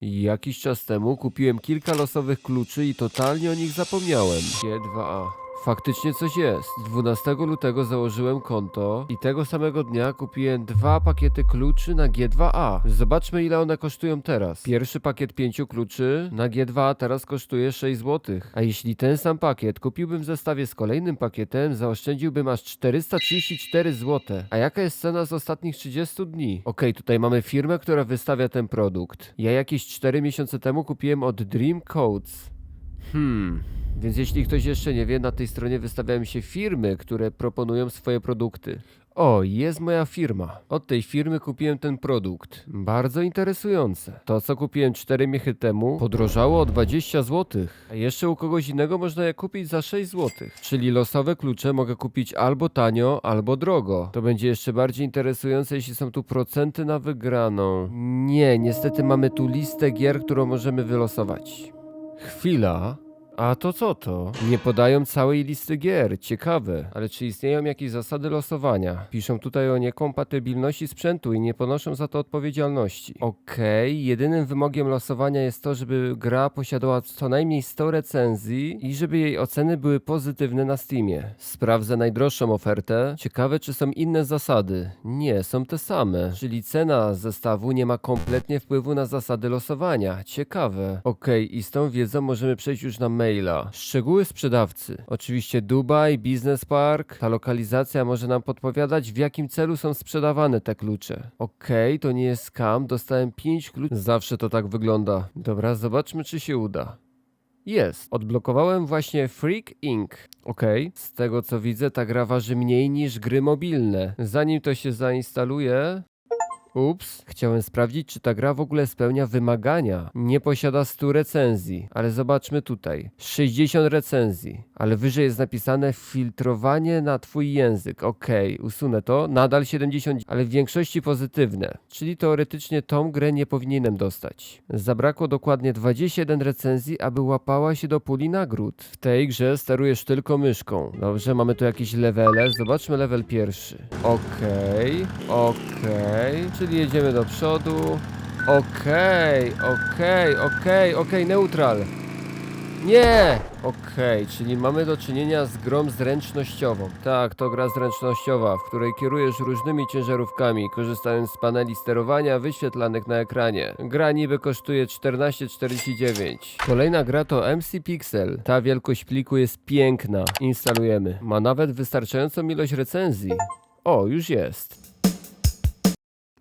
Jakiś czas temu kupiłem kilka losowych kluczy i totalnie o nich zapomniałem. G2A. Faktycznie coś jest. 12 lutego założyłem konto i tego samego dnia kupiłem dwa pakiety kluczy na G2A. Zobaczmy ile one kosztują teraz. Pierwszy pakiet pięciu kluczy na G2A teraz kosztuje 6 zł. A jeśli ten sam pakiet kupiłbym w zestawie z kolejnym pakietem, zaoszczędziłbym aż 434 zł. A jaka jest cena z ostatnich 30 dni? Okej, tutaj mamy firmę, która wystawia ten produkt. Ja jakieś 4 miesiące temu kupiłem od Dream Codes. Hmm. Więc jeśli ktoś jeszcze nie wie, na tej stronie wystawiają się firmy, które proponują swoje produkty. O, jest moja firma. Od tej firmy kupiłem ten produkt. Bardzo interesujące. To, co kupiłem 4 miechy temu, podrożało o 20 zł. A jeszcze u kogoś innego można je kupić za 6 zł. Czyli losowe klucze mogę kupić albo tanio, albo drogo. To będzie jeszcze bardziej interesujące, jeśli są tu procenty na wygraną. Nie, niestety mamy tu listę gier, którą możemy wylosować. Chwila. A to co to? Nie podają całej listy gier. Ciekawe. Ale czy istnieją jakieś zasady losowania? Piszą tutaj o niekompatybilności sprzętu i nie ponoszą za to odpowiedzialności. Okej, jedynym wymogiem losowania jest to, żeby gra posiadała co najmniej 100 recenzji i żeby jej oceny były pozytywne na Steamie. Sprawdzę najdroższą ofertę. Ciekawe, czy są inne zasady. Nie, są te same. Czyli cena zestawu nie ma kompletnie wpływu na zasady losowania. Ciekawe. Okej, i z tą wiedzą możemy przejść już na maila. Szczegóły sprzedawcy. Oczywiście Dubaj, Business Park. Ta lokalizacja może nam podpowiadać, w jakim celu są sprzedawane te klucze. Okej, to nie jest scam. Dostałem 5 kluczy. Zawsze to tak wygląda. Dobra, zobaczmy, czy się uda. Jest. Odblokowałem właśnie Freak Inc. Okej. Z tego co widzę, ta gra waży mniej niż gry mobilne. Zanim to się zainstaluje. Ups, chciałem sprawdzić, czy ta gra w ogóle spełnia wymagania. Nie posiada 100 recenzji, ale zobaczmy tutaj. 60 recenzji, ale wyżej jest napisane filtrowanie na twój język. Okej, usunę to. Nadal 70, ale w większości pozytywne. Czyli teoretycznie tą grę nie powinienem dostać. Zabrakło dokładnie 21 recenzji, aby łapała się do puli nagród. W tej grze sterujesz tylko myszką. Dobrze, mamy tu jakieś levele. Zobaczmy level pierwszy. Okej, okej, czyli jedziemy do przodu. Okej, okej, okej, okej, neutral. Nie! Okej, czyli mamy do czynienia z grą zręcznościową. Tak, to gra zręcznościowa, w której kierujesz różnymi ciężarówkami, korzystając z paneli sterowania wyświetlanych na ekranie. Gra niby kosztuje 14,49. Kolejna gra to MC Pixel. Ta wielkość pliku jest piękna. Instalujemy. Ma nawet wystarczającą ilość recenzji. O, już jest.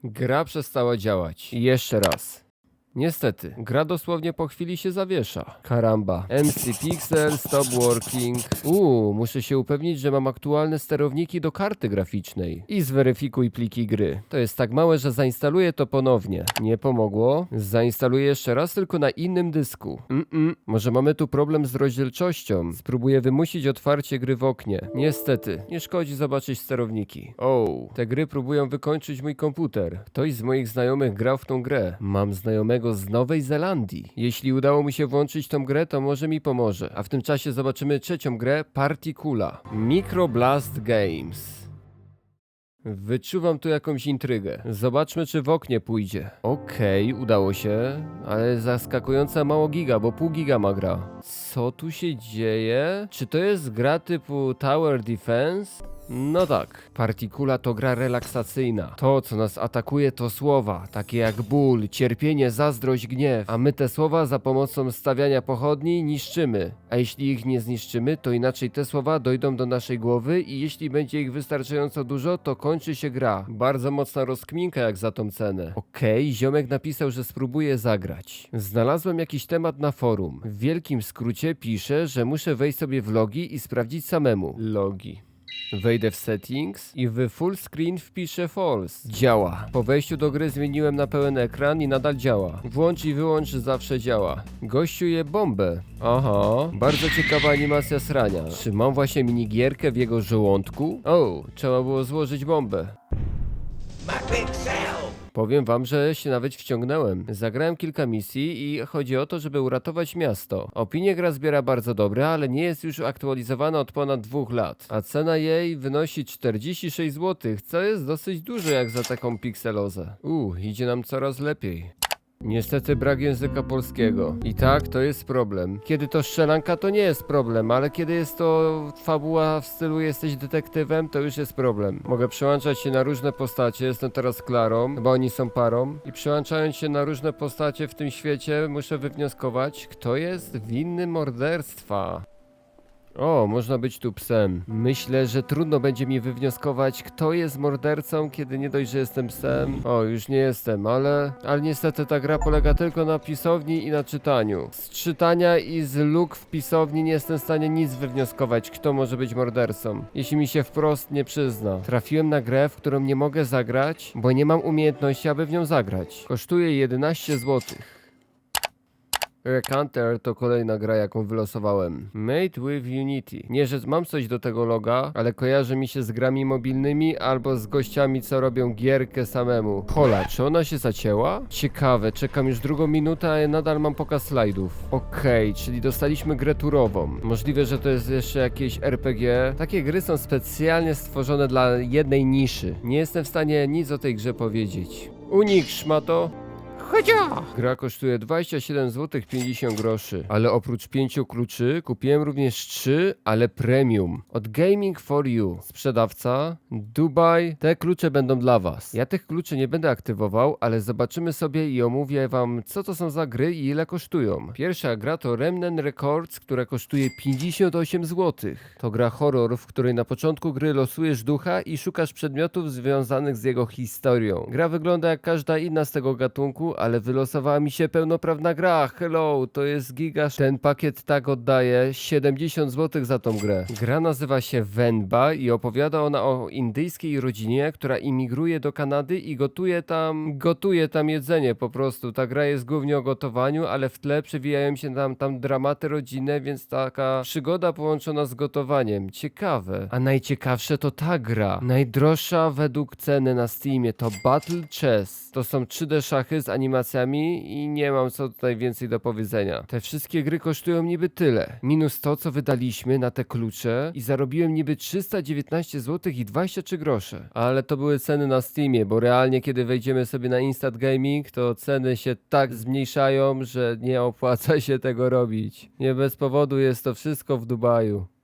Gra przestała działać. Jeszcze raz. Niestety, gra dosłownie po chwili się zawiesza. Karamba. MC Pixel, stop working. Uuu, muszę się upewnić, że mam aktualne sterowniki do karty graficznej. I zweryfikuj pliki gry. To jest tak małe, że zainstaluję to ponownie. Nie pomogło. Zainstaluję jeszcze raz, tylko na innym dysku. Mm-mm. Może mamy tu problem z rozdzielczością. Spróbuję wymusić otwarcie gry w oknie. Niestety, nie szkodzi zobaczyć sterowniki. O, te gry próbują wykończyć mój komputer. Ktoś z moich znajomych grał w tą grę. Mam znajomego z Nowej Zelandii. Jeśli udało mi się włączyć tą grę, to może mi pomoże. A w tym czasie zobaczymy trzecią grę, Partikula. Microblast Games. Wyczuwam tu jakąś intrygę. Zobaczmy, czy w oknie pójdzie. Okej, udało się, ale zaskakująca mało giga, bo pół giga ma gra. Co tu się dzieje? Czy to jest gra typu Tower Defense? No tak, Partikula to gra relaksacyjna. To, co nas atakuje, to słowa, takie jak ból, cierpienie, zazdrość, gniew. A my te słowa za pomocą stawiania pochodni niszczymy. A jeśli ich nie zniszczymy, to inaczej te słowa dojdą do naszej głowy i jeśli będzie ich wystarczająco dużo, to kończy się gra. Bardzo mocna rozkminka jak za tą cenę. Okej, ziomek napisał, że spróbuje zagrać. Znalazłem jakiś temat na forum. W wielkim skrócie pisze, że muszę wejść sobie w logi i sprawdzić samemu. Logi. Wejdę w settings i w full screen wpiszę false. Działa. Po wejściu do gry zmieniłem na pełen ekran i nadal działa. Włącz i wyłącz zawsze działa. Gościu je bombę. Aha, bardzo ciekawa animacja srania. Czy mam właśnie minigierkę w jego żołądku? O, trzeba było złożyć bombę. Powiem wam, że się nawet wciągnąłem. Zagrałem kilka misji i chodzi o to, żeby uratować miasto. Opinie gra zbiera bardzo dobre, ale nie jest już aktualizowana od ponad dwóch lat. A cena jej wynosi 46 zł, co jest dosyć dużo jak za taką pikselozę. Uuu, idzie nam coraz lepiej. Niestety brak języka polskiego. I tak, to jest problem. Kiedy to strzelanka, to nie jest problem, ale kiedy jest to fabuła w stylu jesteś detektywem, to już jest problem. Mogę przełączać się na różne postacie, jestem teraz Klarą, bo oni są parą. I przełączając się na różne postacie w tym świecie, muszę wywnioskować, kto jest winny morderstwa. O, można być tu psem. Myślę, że trudno będzie mi wywnioskować, kto jest mordercą, kiedy nie dość, że jestem psem. O, już nie jestem, ale... Ale niestety ta gra polega tylko na pisowni i na czytaniu. Z czytania i z luk w pisowni nie jestem w stanie nic wywnioskować, kto może być mordercą. Jeśli mi się wprost nie przyzna. Trafiłem na grę, w którą nie mogę zagrać, bo nie mam umiejętności, aby w nią zagrać. Kosztuje 11 złotych. Recanter to kolejna gra, jaką wylosowałem. Made with Unity. Nie, że mam coś do tego loga, ale kojarzy mi się z grami mobilnymi albo z gościami, co robią gierkę samemu. Hola, czy ona się zacięła? Ciekawe, czekam już drugą minutę, a ja nadal mam pokaz slajdów. Okej, czyli dostaliśmy grę turową. Możliwe, że to jest jeszcze jakieś RPG. Takie gry są specjalnie stworzone dla jednej niszy. Nie jestem w stanie nic o tej grze powiedzieć. Unik, szmato! Gra kosztuje 27 zł 50 groszy, ale oprócz 5 kluczy kupiłem również 3, ale premium. Od Gaming for You. Sprzedawca Dubaj. Te klucze będą dla was. Ja tych kluczy nie będę aktywował, ale zobaczymy sobie i omówię wam co to są za gry i ile kosztują. Pierwsza gra to Remnant Records, która kosztuje 58 zł. To gra horror, w której na początku gry losujesz ducha i szukasz przedmiotów związanych z jego historią. Gra wygląda jak każda inna z tego gatunku, ale wylosowała mi się pełnoprawna gra. Hello, to jest gigasz. Ten pakiet tak oddaje 70 zł za tą grę. Gra nazywa się Venba i opowiada ona o indyjskiej rodzinie, która imigruje do Kanady i gotuje tam, gotuje tam jedzenie po prostu. Ta gra jest głównie o gotowaniu, ale w tle przewijają się tam, tam dramaty rodzinne, więc taka przygoda połączona z gotowaniem. Ciekawe. A najciekawsze to ta gra. Najdroższa według ceny na Steamie to Battle Chess. To są 3D szachy z i nie mam co tutaj więcej do powiedzenia. Te wszystkie gry kosztują niby tyle. Minus to, co wydaliśmy na te klucze i zarobiłem niby 319 zł i 23 grosze. Ale to były ceny na Steamie, bo realnie kiedy wejdziemy sobie na Instant Gaming, to ceny się tak zmniejszają, że nie opłaca się tego robić. Nie bez powodu jest to wszystko w Dubaju.